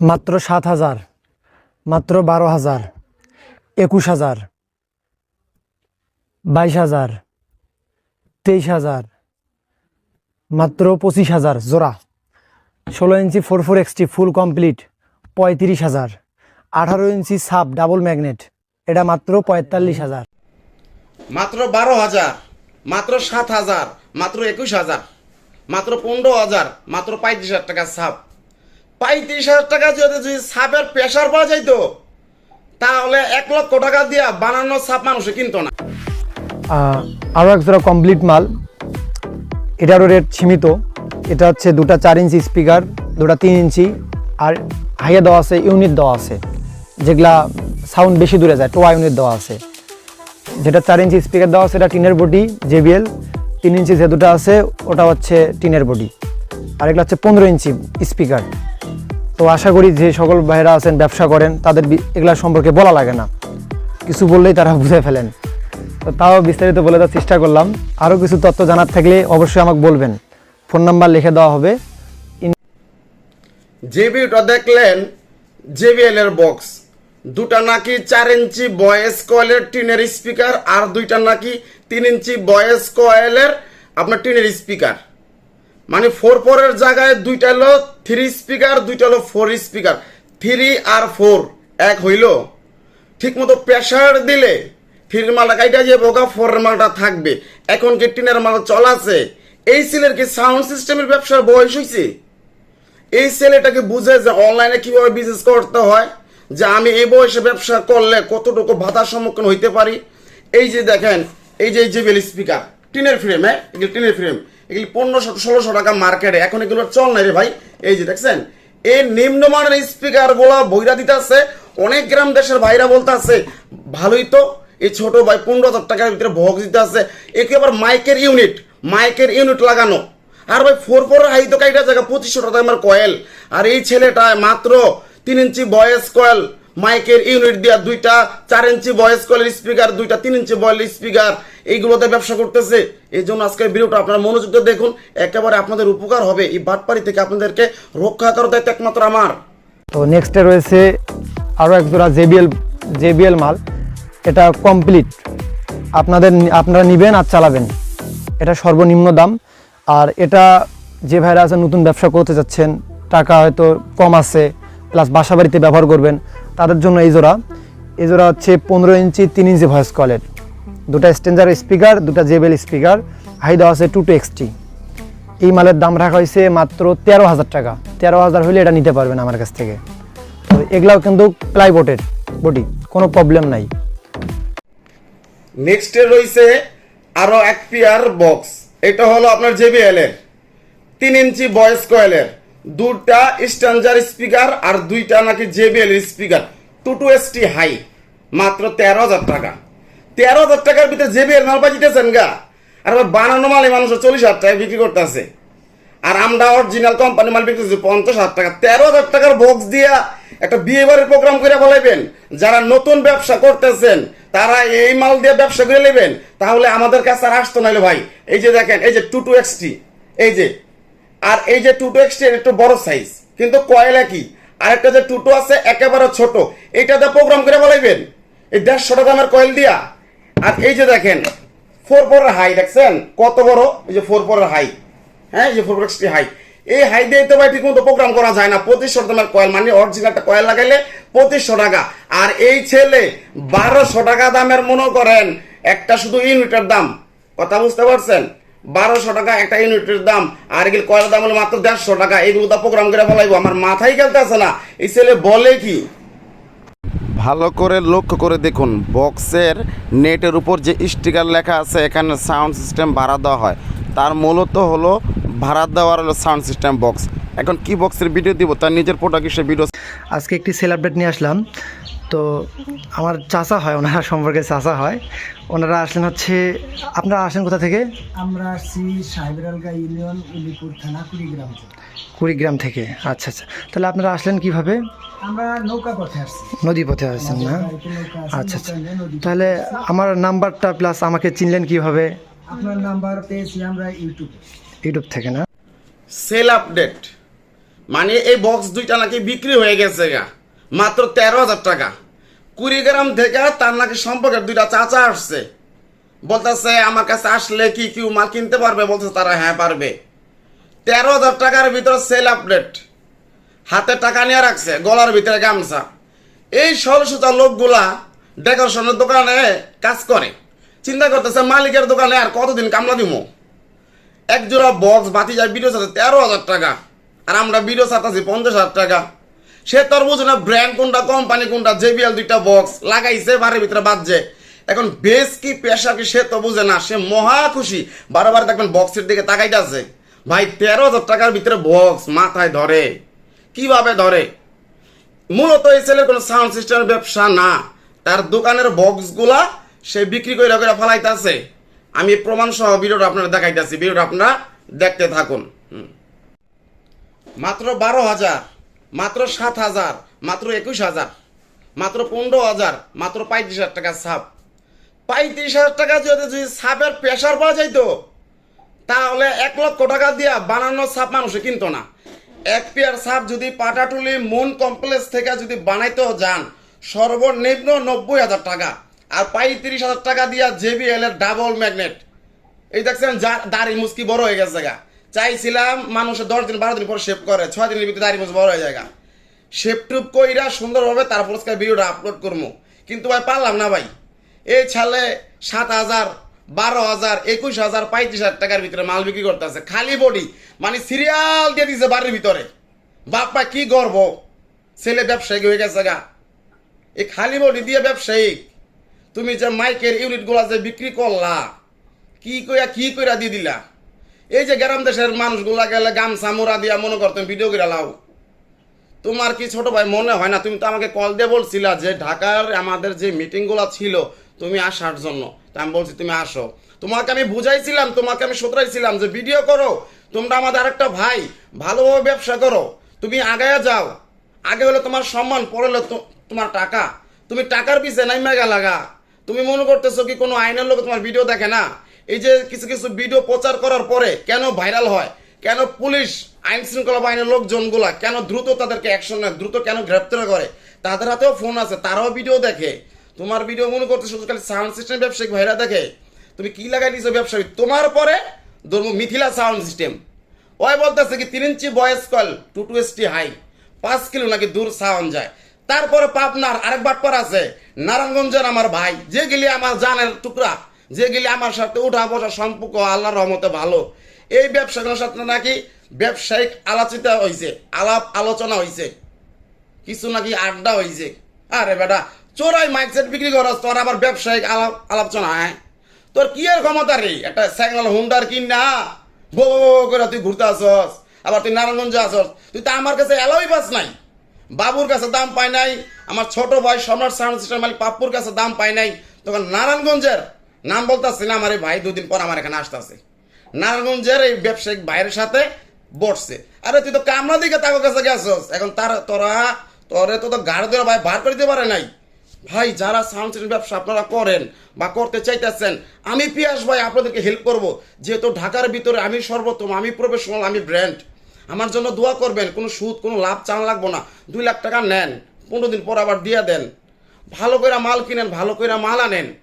মাত্র সাত হাজার, মাত্র বারো হাজার, একুশ হাজার, বাইশ হাজার, তেইশ হাজার, মাত্র পঁচিশ হাজার জোড়া। ষোলো inch four four XT full complete, পঁয়ত্রিশ হাজার। আঠারো ইঞ্চি সাব ডাবল ম্যাগনেট, এটা মাত্র পঁয়তাল্লিশ হাজার। মাত্র বারো হাজার, মাত্র সাত হাজার, মাত্র একুশ হাজার, মাত্র পনেরো হাজার, মাত্র পঁয়ত্রিশ হাজার টাকা সাপ পঁয়ত্রিশ হাজার টাকা যদি যদি সাপের প্রেশার পাওয়া যাইতো তাহলে এক লক্ষ টাকা দিয়া বানানো সাপ মানুষে কিনতো না। আরও এক জোড়া কমপ্লিট মাল। এটারও রেট সীমিত। এটা হচ্ছে দুটা চার ইঞ্চি স্পিকার দুটা তিন ইঞ্চি, আর হাইয়া দেওয়া আছে ইউনিট দেওয়া আছে। যেগুলা সাউন্ড বেশি দূরে যায়, টোয়া ইউনিট দেওয়া আছে। যেটা চার ইঞ্চি স্পিকার দেওয়া আছে এটা টিনের বডি জেবিএল তিন ইঞ্চি যে দুটো আছে, ওটা হচ্ছে টিনের বডি। আর এগুলো হচ্ছে পনেরো ইঞ্চি স্পিকার তো আশা করি যে সকল ভাইরা আছেন, ব্যবসা করেন, তাদের এগুলা সম্পর্কে বলা লাগে না। কিছু বললেই তারা বুঝে ফেলেন। তো তাও বিস্তারিত বলে দেওয়ার চেষ্টা করলাম। আরও কিছু তথ্য জানার থাকলে অবশ্যই আমাকে বলবেন। ফোন নাম্বার লিখে দেওয়া হবে। জেবিউটা দেখলেন? জেবিএল এর বক্স। দুটা নাকি চার ইঞ্চি বয়েস কয়েলের টিনের স্পিকার আর দুইটা নাকি তিন ইঞ্চি বয়েস কয়েলের আপনার টিনের স্পিকার। মানে ফোর ফোরের জায়গায় দুইটা হলো থ্রি স্পিকার দুইটা হলো ফোর স্পিকার থ্রি আর ফোর এক হইল। ঠিক মতো প্রেশার দিলে থ্রির মালটা কাইটা যে বোকা ফোরের মালটা থাকবে। এখন কি টিনের মাল চলাছে এই সেলের কি সাউন্ড সিস্টেমের ব্যবসার বয়স হয়েছে এই ছেলেটাকে বুঝে যে অনলাইনে কীভাবে বিজনেস করতে হয়, যে আমি এই বয়সে ব্যবসা করলে কতটুকু বাধার সম্মুখীন হইতে পারি? এই যে দেখেন, এই যে জেবেল স্পিকার টিনের ফ্রেম হ্যাঁ? টিনের ফ্রেম এগুলি পনেরোশো ষোলোশো টাকা মার্কেটে। এখন এগুলোর চল নাই রে ভাই। এই যে দেখছেন, এই নিম্নমানের স্পিকারগুলা বইরা দিতেছে, অনেক গ্রাম দেশের ভাইরা বলতে আছে ভালোই তো, এই ছোট ভাই পনেরো হাজার টাকার ভিতরে ভোগ দিতে আছে একে আবার মাইকের ইউনিট? মাইকের ইউনিট লাগানো। আর ভাই ফোর ফোর হাই তো কাইটা জায়গা, পঁচিশশো টাকা আমার কয়েল। আর এই ছেলেটা মাত্র তিন ইঞ্চি বয়েস কয়েল। মাইকের ইউনিট দিয়া দুইটা, চার ইঞ্চি বয়েস কয়েলের স্পিকার, দুইটা তিন ইঞ্চি বয়েল স্পিকার। এইগুলোতে ব্যবসা করতেছে। এই জন্য আজকের ভিডিওটা আপনারা মনোযোগ দিয়ে দেখুন। একেবারে আপনাদের উপকার হবে এই বাটপাড়ি থেকে আপনাদেরকে রক্ষা করার দায়িত্ব একমাত্র আমার। তো নেক্সটে রয়েছে আরও এক জোড়া জেবিএল জেবিএল মাল। এটা কমপ্লিট আপনাদের আপনারা নেবেন আর চালাবেন। এটা সর্বনিম্ন দাম। আর এটা যে ভাইরা আছেন, নতুন ব্যবসা করতে যাচ্ছেন, টাকা হয়তো কম আছে প্লাস বাসা বাড়িতে ব্যবহার করবেন, তাদের জন্য এই জোড়া। এই জোড়া হচ্ছে পনেরো ইঞ্চি, তিন ইঞ্চি ভয়েস কলের দুটা স্টেঞ্জার স্পিকার, দুটা জেবেল স্পিকার হাই দেওয়া আছে টু টু এক্সটি এই মালের দাম রাখা হয়েছে মাত্র তেরো হাজার টাকা। তেরো হাজার হলে এটা নিতে পারবেন আমার কাছ থেকে। তো এগুলাও কিন্তু প্লাইবোর্ডের বডি, কোনো প্রবলেম নাই। নেক্সটে রয়েছে আরও এক পিয়ার বক্স এটা হলো আপনার জেবিএল এর। তিন ইঞ্চি ভয়েস কয়েলের দুটা স্ট্যান্ডার স্পিকার আর দুইটা নাকি JBL speaker two two S T high মাত্র তেরো হাজার টাকা। তেরো হাজার টাকার ভিতরে জেবিএল মাল বাজিতেছেন গা। আর বানানো মালে মানুষ চল্লিশ হাজার টাকা বিক্রি করতেছে। আর আমরা অরিজিনাল কোম্পানি মাল বিক্রি পঞ্চাশ হাজার টাকা। তেরো হাজার টাকার বক্স দিয়া একটা বিয়ে বাড়ির প্রোগ্রাম করে বলাইবেন যারা নতুন ব্যবসা করতেছেন, তারা এই মাল দিয়ে ব্যবসা করে নেবেন। তাহলে আমাদের কাছে আর আসতো নাইলে ভাই। এই যে দেখেন, এই যে টু টু এক্সটি এই যে। আর এই যে টু টু এক্সটি একটু বড় সাইজ কিন্তু কয়েল একই। আর একটা যে টুটু আছে, একেবারে ছোট। এইটাতে প্রোগ্রাম করে বলাইবেন এই দেড়শো টাকা দামের কয়েল দিয়া। আর এই যে দেখেন ফোর ফোরের হাই দেখছেন? কত বড়? এই যে ফোর ফোরের হাই হ্যাঁ এই যে ফোর এক্সটি হাই এই হাই দিয়ে তো ভাই ঠিক মতো প্রোগ্রাম করা যায় না। পঁচিশশো টাকার কয়েল মানে অরিজিনাল একটা কয়েল লাগাইলে পঁচিশশো টাকা। আর এই ছেলে বারোশো টাকা দামের, মনে করেন, একটা শুধু ইউনিটের দাম। কথা বুঝতে পারছেন? বারোশো টাকা একটা ইউনিটের দাম। আর এগুলো কয়েলের দাম হলো মাত্র দেড়শো টাকা। এইগুলো তো প্রোগ্রাম করে বলাইবো আমার মাথায় খেলতে আছে না। এই ছেলে বলে কি? ভালো করে লক্ষ্য করে দেখুন বক্সের নেটের উপর যে স্টিকার লেখা আছে এখানে সাউন্ড সিস্টেম ভাড়া দেওয়া হয়। তার মূলত হলো ভাড়া দেওয়ার হলো সাউন্ড সিস্টেম বক্স। এখন কি বক্সের ভিডিও দিব? তার নিজের প্রোডাক্ট সে ভিডিও আজকে একটি সেল আপডেট নিয়ে আসলাম। তো আমার চাচা হয় ওনারা সম্পর্কে চাচা হয়। ওনারা আসলেন হচ্ছে আপনারা আসেন কোথা থেকে? আমরা আসছি সাহেবেরালগা ইউনিয়ন উলিপুর থানা কুড়িগ্রাম থেকে। কুড়িগ্রাম থেকে। আচ্ছা আচ্ছা। তাহলে আপনারা আসলেন কীভাবে? আমরা নৌকা পথে আসছি। নদী পথে আসছেন না? আচ্ছা আচ্ছা। তাহলে আমার নাম্বারটা প্লাস আমাকে চিনলেন কীভাবে? আপনার নাম্বার পেয়েছি আমরা ইউটিউবে। ইউটিউব থেকে না? সেল আপডেট মানে এই বক্স দুইটা নাকি বিক্রি হয়ে গেছে গা। মাত্র তেরো হাজার টাকা। কুড়িগ্রাম থেকে তার নাকি সম্পর্কের দুইটা চাচা আসছে। বলতেছে আমার কাছে আসলে কি কি মাল কিনতে পারবে? বলতেছে তারা হ্যাঁ পারবে। তেরো হাজার টাকার ভিতরে সেল আপডেট হাতে টাকা নিয়ে রাখছে, গলার ভিতরে গামছা। এই সরসতা লোকগুলা ডেকোরেশনের দোকানে কাজ করে। চিন্তা করতেছে, মালিকের দোকানে আর কতদিন কামলা দিব এক জোড়া বক্স বাতি যায় ভিডিও সাথে তেরো হাজার টাকা, আর আমরা ভিডিও সাতাছি পঞ্চাশ হাজার টাকা। সে তোর বুঝে না ব্র্যান্ড কোনটা কোম্পানি কোনটা জেবিএল দুইটা বক্স লাগাইছে, বাড়ির ভিতরে বাজছে। এখন বেশ কি পেশা কি সে তো বুঝে না, সে মহা খুশি। বারবার দেখবেন বক্সের দিকে তাকাইতেছে। ভাই, তেরো হাজার টাকার ভিতরে বক্স মাথায় ধরে। কীভাবে ধরে? মূলত এই ছেলের কোনো সাউন্ড সিস্টেমের ব্যবসা না। তার দোকানের বক্সগুলা সে বিক্রি করে করে ফেলাইতেছে। আমি প্রমাণ সহ ভিডিওটা আপনারা দেখাইতেছি। ভিডিওটা আপনারা দেখতে থাকুন। মাত্র বারো হাজার, মাত্র সাত হাজার, মাত্র একুশ হাজার, মাত্র পনেরো হাজার, মাত্র পঁয়ত্রিশ হাজার টাকা ছাপ। পঁয়ত্রিশ হাজার টাকা যদি যদি ছাপের প্রেশার পাওয়া যাইতো তাহলে এক লক্ষ টাকা দিয়া বানানো ছাপ মানুষে কিনতো না। এক পেয়ার ছাপ যদি পাটাটুলি মুন কমপ্লেক্স থেকে যদি বানাইতেও যান, সর্বনিম্ন নব্বই হাজার টাকা। আর পঁয়ত্রিশ হাজার টাকা দিয়া জেবিএল এর ডাবল ম্যাগনেট। এই দেখছেন দাড়ি মুসকি বড় হয়ে গেছে গা। চাইছিলাম মানুষের দশ দিন বারো দিন পর শেভ করে, ছয় দিনের ভিতরে দাড়ি মুস বড় হয়ে যায় শেভ টুপ কইরা সুন্দরভাবে তারপর ভিডিওটা আপলোড করব কিন্তু ভাই পারলাম না ভাই। এই ছালে সাত হাজার বারো হাজার, একুশ হাজার, পঁয়ত্রিশ হাজার টাকার ভিতরে মাল বিক্রি করতেছে। খালি বডি মানে সিরিয়াল দিয়ে দিছে বাড়ির ভিতরে। বাপ্পা কি গর্ব? ছেলে ব্যবসায়িক হয়ে গেছে গা। এই খালি বডি দিয়ে ব্যবসায়িক তুমি যে মাইকের ইউনিটগুলা যে বিক্রি করলা, কি কইয়া কি কইরা দিয়ে দিলা? এই যে গ্রাম দেশের মানুষগুলা গেলে গামছা মোড়া দিয়া মনে করতেন ভিডিও করে লাও। তোমার কি ছোট ভাই মনে হয় না? তুমি তো আমাকে কল দিয়ে বলছিলা যে ঢাকার আমাদের যে মিটিংগুলো ছিল তুমি আসার জন্য। তা আমি বলছি, তুমি আসো। তোমাকে আমি বুঝাইছিলাম, তোমাকে আমি সতরাইছিলাম যে, ভিডিও করো। তোমরা আমাদের আরেকটা ভাই, ভালোভাবে ব্যবসা করো। তুমি আগায়া যাও। আগে হলে তোমার সম্মান, পরে হলো তোমার টাকা। তুমি টাকার পিছে নাই মেগা লাগা তুমি মনে করতেছো কি কোনো আইনের লোক তোমার ভিডিও দেখে না? এই যে কিছু কিছু ভিডিও প্রচার করার পরে কেন ভাইরাল হয়? কেন পুলিশ, আইন শৃঙ্খলা বাহিনীর লোকজনগুলা কেন দ্রুত তাদেরকে অ্যাকশন নেয়? দ্রুত কেন গ্রেপ্তার করে? তাদের হাতেও ফোন আছে, তারাও ভিডিও দেখে। তোমার ভিডিও মনে করতে শুধু খালি সাউন্ড সিস্টেম ব্যবসায়িক ভাইরা দেখে? তুমি কি লাগাই দিছো ব্যবসায়ী তোমার পরে ধর্ম মিথিলা সাউন্ড সিস্টেম ওই বলতেছে কি, তিন inch voice coil two two S T high পাঁচ কিলো নাকি দূর সাউন্ড যায়। তারপরে পাবনার আরেক বাটপার আছে, নারায়ণগঞ্জের আমার ভাই। যে গেলি আমার জানের টুকরা, যে গেলি আমার সাথে উঠা বসা সম্পর্ক আল্লাহর রহমতে ভালো। এই ব্যবসাগুলোর সাথে নাকি ব্যবসায়িক আলোচিতা হয়েছে আলাপ আলোচনা হয়েছে কিছু নাকি আড্ডা হয়েছে আরে বেটা চোরাই মাইক সেট বিক্রি করস, তোর আবার ব্যবসায়িক আলাপ আলোচনা হ্যাঁ তোর কি এর ক্ষমতা রে? একটা সাইকেল হুন্ডার কিন না। বো করে তুই ঘুরতে আসস, আবার তুই নারায়ণগঞ্জে আসস। তুই তো আমার কাছে এলাওই পাস নাই। বাবুর কাছে দাম পায় নাই, আমার ছোট ভাই সম্রাট সাউন্ড সিস্টেম মালিক পাপ্পুর কাছে দাম পায় নাই। তখন নারায়ণগঞ্জের, নাম বলতেছি না আমার এই ভাই, দুদিন পর আমার এখানে আসতেছে। নারায়ণগঞ্জের এই ব্যবসায়িক ভাইয়ের সাথে বসছে। আরে তুই তো কামরা দিকে তাকে কাছে গেছস। এখন তার তোরা তোরে তো তো গাড়ি ভাই বার করে দিতে পারে নাই। ভাই, যারা সাউন্ড সিস্টেম ব্যবসা আপনারা করেন বা করতে চাইতেছেন, আমি পিয়াস ভাই আপনাদেরকে হেল্প করব। যেহেতু ঢাকার ভিতরে আমি সর্বোত্তম, আমি প্রফেশনাল আমি ব্র্যান্ড আমার জন্য দোয়া করবেন, কোনো সুদ, কোনো লাভ, চান লাগবো না। দুই লাখ টাকা নেন, পনেরো দিন পর আবার দিয়ে দেন। ভালো করে মাল কিনেন, ভালো করে মাল আনেন।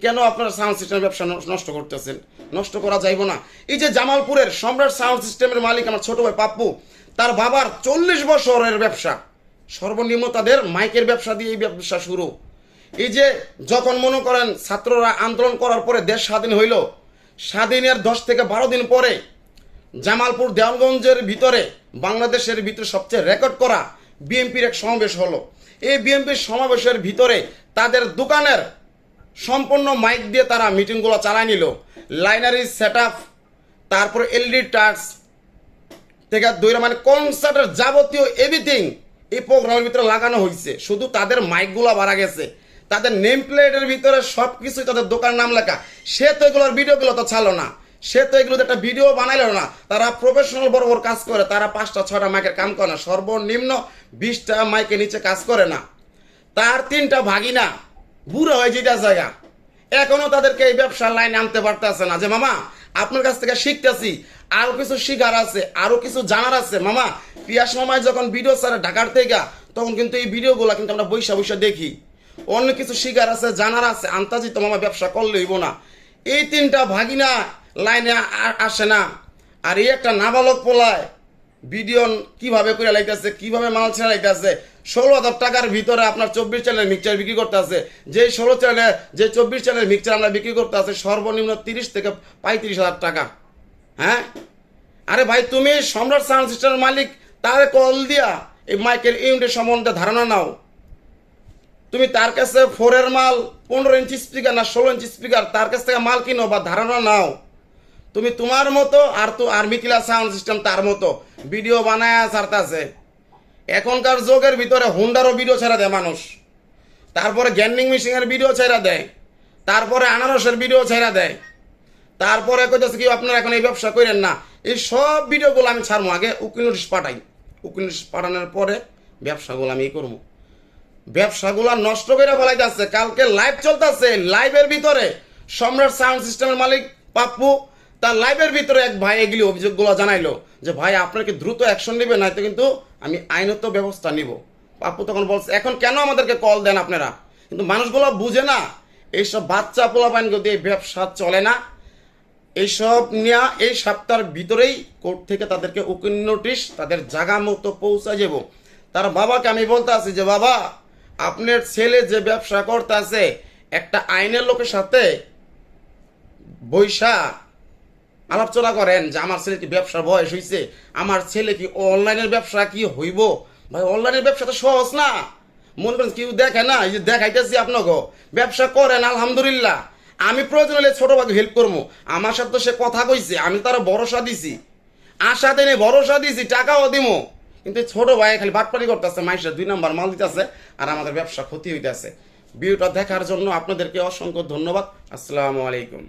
কেন আপনারা সাউন্ড সিস্টেমের ব্যবসা নষ্ট- করতেছেন? নষ্ট করা যাইব না। এই যে জামালপুরের সম্রাট সাউন্ড সিস্টেমের মালিক আমার ছোট ভাই পাপ্পু, তার বাবার চল্লিশ বছরের ব্যবসা। সর্বনিম্ন তাদের মাইকের ব্যবসা দিয়ে এই ব্যবসা শুরু। এই যে যখন মনে করেন ছাত্ররা আন্দোলন করার পরে দেশ স্বাধীন হইল, স্বাধীনের দশ থেকে বারো দিন পরে জামালপুর, দেওয়ানগঞ্জের ভিতরে বাংলাদেশের ভিতরে সবচেয়ে রেকর্ড করা বিএনপির এক সমাবেশ হলো। এই বিএনপির সমাবেশের ভিতরে তাদের দোকানের সম্পূর্ণ মাইক দিয়ে তারা মিটিংগুলো চালায় নিল। লাইনারি সেট আপ তারপর এলডি টাচ থেকে দৈরা মানে কনসার্টের যাবতীয় এভরিথিং এই প্রোগ্রামের ভিতরে লাগানো হয়েছে শুধু তাদের মাইকগুলো বাড়া গেছে। তাদের নেম প্লেটের ভিতরে সব কিছুই তাদের দোকান নাম লেখা। সে তো এগুলোর ভিডিওগুলো তো ছাড়লো না। সে তো এগুলোতে একটা ভিডিও বানাইলো না। তারা প্রফেশনাল বড় বড় কাজ করে। তারা পাঁচটা ছটা মাইকের কাম করে না। সর্বনিম্ন বিশটা মাইকের নিচে কাজ করে না। তার তিনটা ভাগিনা বুড়ো হয়ে যেটা জায়গা এখনও তাদেরকে এই ব্যবসার লাইনে আনতে পারতেছে না। যে মামা আপনার কাছ থেকে শিখতেছি। আরও কিছু শিকার আছে, আরও কিছু জানার আছে। মামা পিয়াস মামায় যখন ভিডিও ছাড়ে ঢাকার থেকে, তখন কিন্তু এই ভিডিওগুলো কিন্তু আমরা বৈশা বৈশা দেখি। অন্য কিছু শিকার আছে, জানার আছে। আন্তাজি তো মামা ব্যবসা করলে হইব না। এই তিনটা ভাগিনা লাইনে আসে না। আর এই একটা নাবালক পোলায় ভিডিও কীভাবে করে লাইতেছে, কীভাবে মাল ছেড়ে লাইতেছে ষোলো হাজার টাকার ভিতরে আপনার চব্বিশ চালের মিক্সচার বিক্রি করতে আছে। যে ষোলো চালে যে চব্বিশ চালের মিক্সচার আমরা বিক্রি করতে আছে, সর্বনিম্ন তিরিশ থেকে পঁয়ত্রিশ হাজার টাকা। হ্যাঁ? আরে ভাই, তুমি সম্রাট সাউন্ড সিস্টেমের মালিক, তার কল দিয়া এই মাইকেল ইউনিটের সম্বন্ধে ধারণা নাও। তুমি তার কাছে ফোরের মাল, পনেরো ইঞ্চি স্পিকার না ষোলো ইঞ্চি স্পিকার তার কাছ থেকে মাল কিনো বা ধারণা নাও। তুমি তোমার মতো আর তো আর মিথিলা সাউন্ড সিস্টেম তার মতো। ভিডিও বানায় ছাড়তাছে এখনকার যুগের ভিতরে হুন্ডারও ভিডিও ছেড়া দেয় মানুষ। তারপরে গ্যান্ডিং মেশিনের ভিডিও ছেড়া দেয়। তারপরে আনারসের ভিডিও ছেড়া দেয়। তারপরে কইতেছে কি, আপনারা এখন এই ব্যবসা করেন না। এই সব ভিডিওগুলো আমি ছাড়বো আগে, উকিল নোটিশ পাঠাই। উকিল নোটিশ পাঠানোর পরে ব্যবসাগুলো আমি করব। ব্যবসাগুলো নষ্ট করে ফেলাইতেছে কালকে লাইভ চলতেছে লাইভের ভিতরে। সম্রাট সাউন্ড সিস্টেমের মালিক পাপ্পু, তার লাইভের ভিতরে এক ভাই এগুলি অভিযোগগুলো জানাইলো যে, ভাই, আপনার কি দ্রুত অ্যাকশন নেবে না তো কিন্তু আমি আইনত ব্যবস্থা নিব। পাপ্পু তখন বলছে, এখন কেন আমাদেরকে কল দেন আপনারা? কিন্তু মানুষগুলো বুঝে না, এইসব বাচ্চা পোলাপাইন দিয়ে ব্যবসা চলে না। এইসব নিয়ে এই সপ্তাহের ভিতরেই কোর্ট থেকে তাদেরকে উকিল নোটিশ তাদের জায়গা মতো পৌঁছা যাব তার বাবাকে আমি বলতে আছি যে, বাবা, আপনার ছেলে যে ব্যবসা করতে আছে একটা আইনের লোকের সাথে বৈশা আলাপচনা করেন যে আমার ছেলে কি ব্যবসার বয়স হয়েছে আমার ছেলে কি অনলাইনের ব্যবসা কি হইব? ভাই, অনলাইনের ব্যবসা তো সহজ না। মনে করেন কেউ দেখে না, এই যে দেখাইতেছি আপনাকে। ব্যবসা করেন, আলহামদুলিল্লাহ। আমি প্রয়োজন হলে ছোট ভাগে হেল্প করব। আমার সাথে তো সে কথা কইছে, আমি তার ভরসা দিছি। আশা দেনে ভরসা দিছি, টাকাও দিমো। কিন্তু ছোট ভাই খালি বাটপারি করতেছে, মাইসের দুই নাম্বার মাল দিতেছে আর আমাদের ব্যবসা ক্ষতি হইতেছে। ভিডিওটা দেখার জন্য আপনাদেরকে অসংখ্য ধন্যবাদ। আসসালামু আলাইকুম।